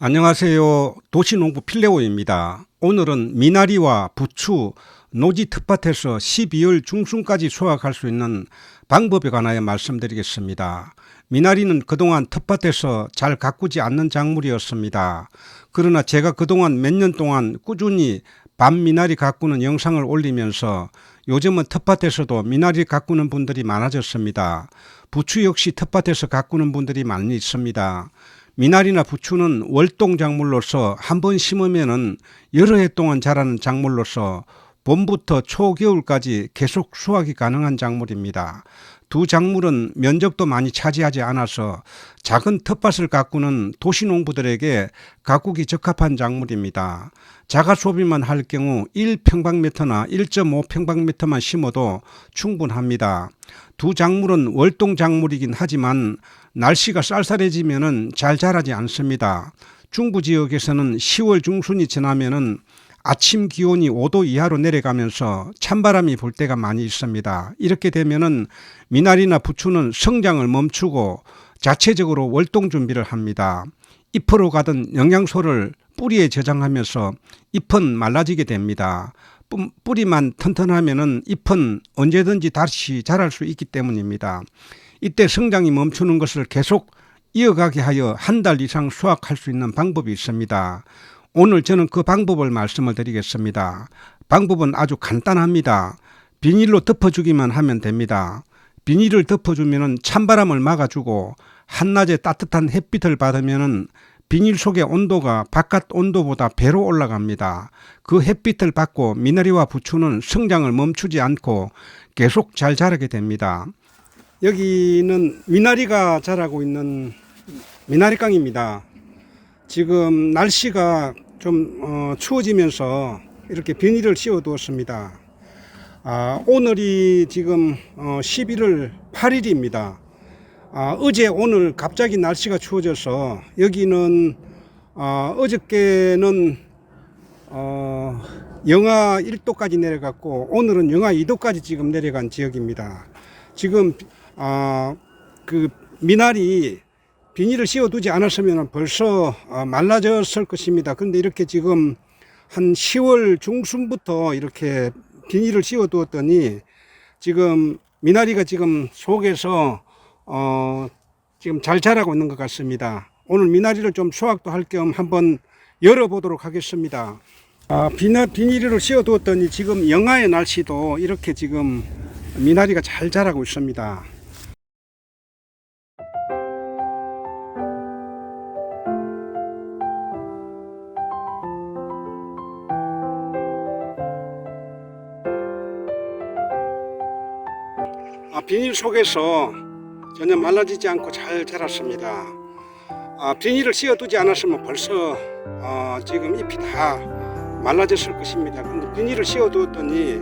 안녕하세요. 도시농부 필레오입니다. 오늘은 미나리와 부추, 노지 텃밭에서 12월 중순까지 수확할 수 있는 방법에 관하여 말씀드리겠습니다. 미나리는 그동안 텃밭에서 잘 가꾸지 않는 작물이었습니다. 그러나 제가 그동안 몇 년 동안 꾸준히 밤미나리 가꾸는 영상을 올리면서 요즘은 텃밭에서도 미나리 가꾸는 분들이 많아졌습니다. 부추 역시 텃밭에서 가꾸는 분들이 많이 있습니다. 미나리나 부추는 월동 작물로서 한 번 심으면은 여러 해 동안 자라는 작물로서 봄부터 초겨울까지 계속 수확이 가능한 작물입니다. 두 작물은 면적도 많이 차지하지 않아서 작은 텃밭을 가꾸는 도시농부들에게 가꾸기 적합한 작물입니다. 자가 소비만 할 경우 1평방미터나 1.5평방미터만 심어도 충분합니다. 두 작물은 월동 작물이긴 하지만 날씨가 쌀쌀해지면은 잘 자라지 않습니다. 중부 지역에서는 10월 중순이 지나면은 아침 기온이 5도 이하로 내려가면서 찬바람이 불 때가 많이 있습니다. 이렇게 되면은 미나리나 부추는 성장을 멈추고 자체적으로 월동 준비를 합니다. 잎으로 가던 영양소를 뿌리에 저장하면서 잎은 말라지게 됩니다. 뿌- 뿌리만 튼튼하면은 잎은 언제든지 다시 자랄 수 있기 때문입니다. 이때 성장이 멈추는 것을 계속 이어가게 하여 한 달 이상 수확할 수 있는 방법이 있습니다. 오늘 저는 그 방법을 말씀을 드리겠습니다. 방법은 아주 간단합니다. 비닐로 덮어주기만 하면 됩니다. 비닐을 덮어주면 찬바람을 막아주고 한낮에 따뜻한 햇빛을 받으면 비닐 속의 온도가 바깥 온도보다 배로 올라갑니다. 그 햇빛을 받고 미나리와 부추는 성장을 멈추지 않고 계속 잘 자라게 됩니다. 여기는 미나리가 자라고 있는 미나리깡입니다. 지금 날씨가 좀 어, 추워지면서 이렇게 비닐을 씌워 두었습니다. 아, 오늘이 지금 어, 11월 8일입니다. 아, 어제 오늘 갑자기 날씨가 추워져서 여기는 어, 어저께는 어, 영하 1도까지 내려갔고 오늘은 영하 2도까지 지금 내려간 지역입니다. 지금 아, 그 미나리 비닐을 씌워두지 않았으면 벌써 아, 말라졌을 것입니다. 그런데 이렇게 지금 한 10월 중순부터 이렇게 비닐을 씌워두었더니 지금 미나리가 지금 속에서 어, 지금 잘 자라고 있는 것 같습니다. 오늘 미나리를 좀 수확도 할 겸 한번 열어보도록 하겠습니다. 아, 비나, 비닐을 씌워두었더니 지금 영하의 날씨도 이렇게 지금 미나리가 잘 자라고 있습니다. 아, 비닐 속에서 전혀 말라지지 않고 잘 자랐습니다. 아, 비닐을 씌워두지 않았으면 벌써 어, 지금 잎이 다 말라졌을 것입니다. 근데 비닐을 씌워두었더니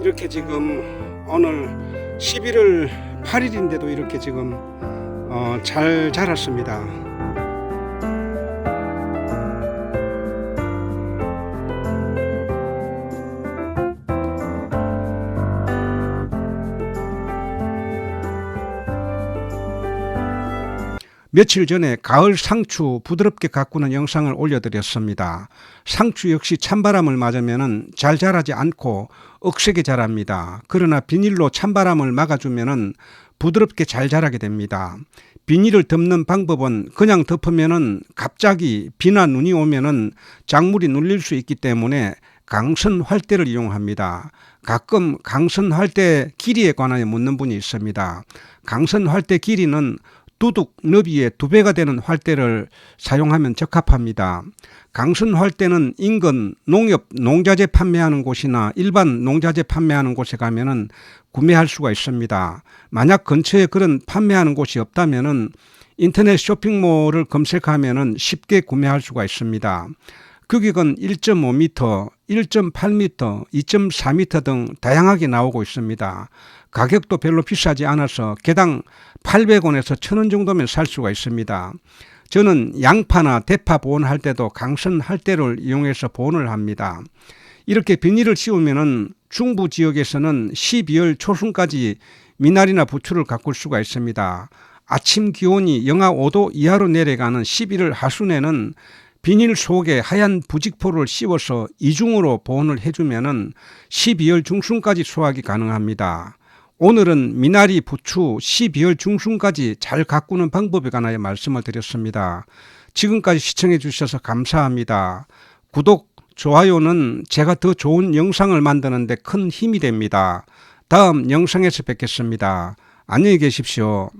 이렇게 지금 오늘 11월 8일인데도 이렇게 지금 어, 잘 자랐습니다. 며칠 전에 가을 상추 부드럽게 가꾸는 영상을 올려드렸습니다. 상추 역시 찬바람을 맞으면 잘 자라지 않고 억세게 자랍니다. 그러나 비닐로 찬바람을 막아주면 부드럽게 잘 자라게 됩니다. 비닐을 덮는 방법은 그냥 덮으면 갑자기 비나 눈이 오면 작물이 눌릴 수 있기 때문에 강선 활대를 이용합니다. 가끔 강선 활대 길이에 관하여 묻는 분이 있습니다. 강선 활대 길이는 두둑 너비의 두 배가 되는 활대를 사용하면 적합합니다. 강선 활대는 인근 농협 농자재 판매하는 곳이나 일반 농자재 판매하는 곳에 가면은 구매할 수가 있습니다. 만약 근처에 그런 판매하는 곳이 없다면은 인터넷 쇼핑몰을 검색하면은 쉽게 구매할 수가 있습니다. 규격은 1.5m, 1.8m, 2.4m 등 다양하게 나오고 있습니다. 가격도 별로 비싸지 않아서 개당 800원에서 1000원 정도면 살 수가 있습니다. 저는 양파나 대파 보온할 때도 강선 할대를 이용해서 보온을 합니다. 이렇게 비닐을 씌우면은 중부 지역에서는 12월 초순까지 미나리나 부추를 가꿀 수가 있습니다. 아침 기온이 영하 5도 이하로 내려가는 11월 하순에는 비닐 속에 하얀 부직포를 씌워서 이중으로 보온을 해주면은 12월 중순까지 수확이 가능합니다. 오늘은 미나리, 부추 12월 중순까지 잘 가꾸는 방법에 관하여 말씀을 드렸습니다. 지금까지 시청해 주셔서 감사합니다. 구독, 좋아요는 제가 더 좋은 영상을 만드는데 큰 힘이 됩니다. 다음 영상에서 뵙겠습니다. 안녕히 계십시오.